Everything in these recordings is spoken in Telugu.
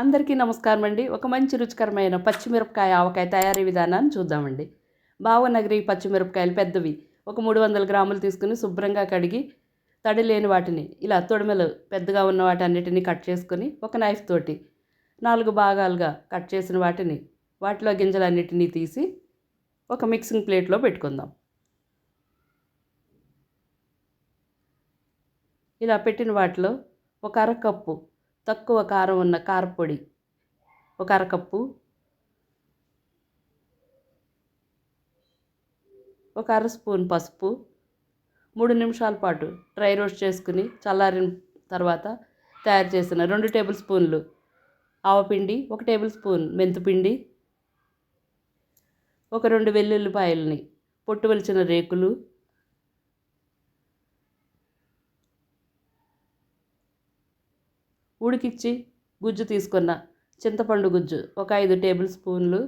అందరికీ నమస్కారం అండి. ఒక మంచి రుచికరమైన పచ్చిమిరపకాయ ఆవకాయ తయారీ విధానాన్ని చూద్దామండి. భావనగరి పచ్చిమిరపకాయలు పెద్దవి. ఒక మూడు వందల గ్రాములు తీసుకుని శుభ్రంగా కడిగి తడి లేని వాటిని ఇలా తొడిమెలు పెద్దగా ఉన్న వాటన్నిటిని కట్ చేసుకొని ఒక నైఫ్ తోటి నాలుగు భాగాలుగా కట్ చేసిన వాటిని వాటిలో గింజలన్నిటినీ తీసి ఒక మిక్సింగ్ ప్లేట్లో పెట్టుకుందాం. ఇలా పెట్టిన వాటిలో ఒక అరకప్పు తక్కువ కారం ఉన్న కారపొడి. ఒక అరకప్పు. ఒక అర స్పూన్ పసుపు. మూడు నిమిషాల పాటు డ్రై రోస్ట్ చేసుకుని చల్లారిన తర్వాత తయారు చేసిన రెండు టేబుల్ స్పూన్లు ఆవపిండి ఒక టేబుల్ స్పూన్ మెంతిపిండి ఒక రెండు వెల్లుల్లిపాయలని పొట్టు వెలిచిన రేకులు ఉడికిచ్చి గుజ్జు తీసుకున్న చింతపండు గుజ్జు ఒక ఐదు టేబుల్ స్పూన్లు.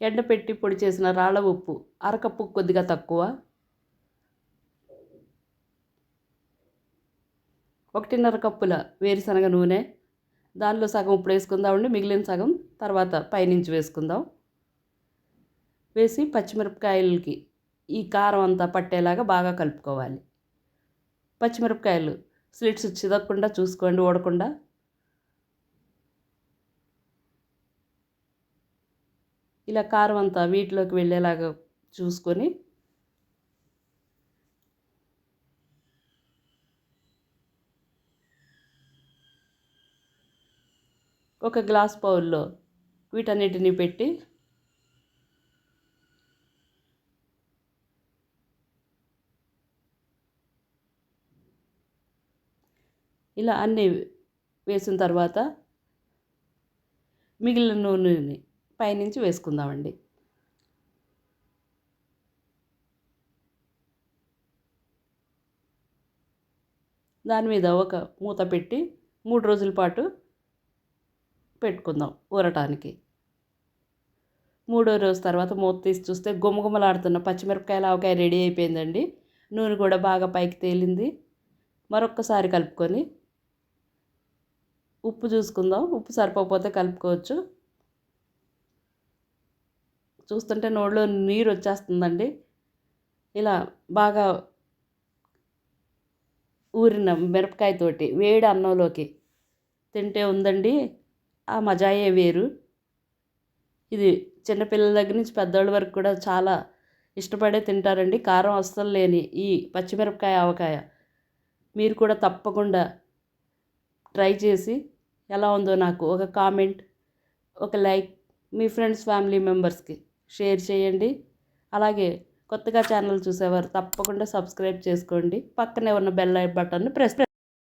ఎండపెట్టి పొడి చేసిన రాళ్ళ ఉప్పు అరకప్పు కొద్దిగా తక్కువ. ఒకటిన్నర కప్పుల వేరుశనగ నూనె దానిలో సగం ఇప్పుడు వేసుకుందామండి మిగిలిన సగం తర్వాత పైనుంచి వేసుకుందాం. వేసి పచ్చిమిరపకాయలకి ఈ కారం అంతా పట్టేలాగా బాగా కలుపుకోవాలి. పచ్చిమిరపకాయలు స్లిట్స్ చిదకుండా చూసుకోండి ఓడకుండా ఇలా కారం అంతా వీటిలోకి వెళ్ళేలాగా చూసుకొని ఒక గ్లాస్ బౌల్లో వీటన్నిటిని పెట్టి ఇలా అన్నీ వేసిన తర్వాత మిగిలిన నూనెని పైనుంచి వేసుకుందామండి. దాని మీద ఒక మూత పెట్టి మూడు రోజుల పాటు పెట్టుకుందాం ఊరటానికి. మూడో రోజు తర్వాత మూత తీసి చూస్తే గుమగుమలాడుతున్న పచ్చిమిరపకాయల ఆవకాయ రెడీ అయిపోయిందండి. నూనె కూడా బాగా పైకి తేలింది. మరొక్కసారి కలుపుకొని ఉప్పు చూసుకుందాం. ఉప్పు సరిపోకపోతే కలుపుకోవచ్చు. చూస్తుంటే నోట్లో నీరు వచ్చేస్తుందండి. ఇలా బాగా ఊరిన మిరపకాయతోటి వేడి అన్నంలోకి తింటే ఉందండి. ఆ మజాయే వేరు. ఇది చిన్నపిల్లల దగ్గర నుంచి పెద్దవాళ్ళ వరకు కూడా చాలా ఇష్టపడే తింటారండి. కారం అస్సలు లేని ఈ పచ్చిమిరపకాయ ఆవకాయ మీరు కూడా తప్పకుండా ట్రై చేసి ఎలా ఉందో నాకు ఒక కామెంట్ ఒక లైక్ మీ ఫ్రెండ్స్ ఫ్యామిలీ మెంబర్స్కి షేర్ చేయండి. అలాగే కొత్తగా ఛానల్ చూసేవారు తప్పకుండా సబ్స్క్రైబ్ చేసుకోండి. పక్కనే ఉన్న బెల్ బటన్ను ప్రెస్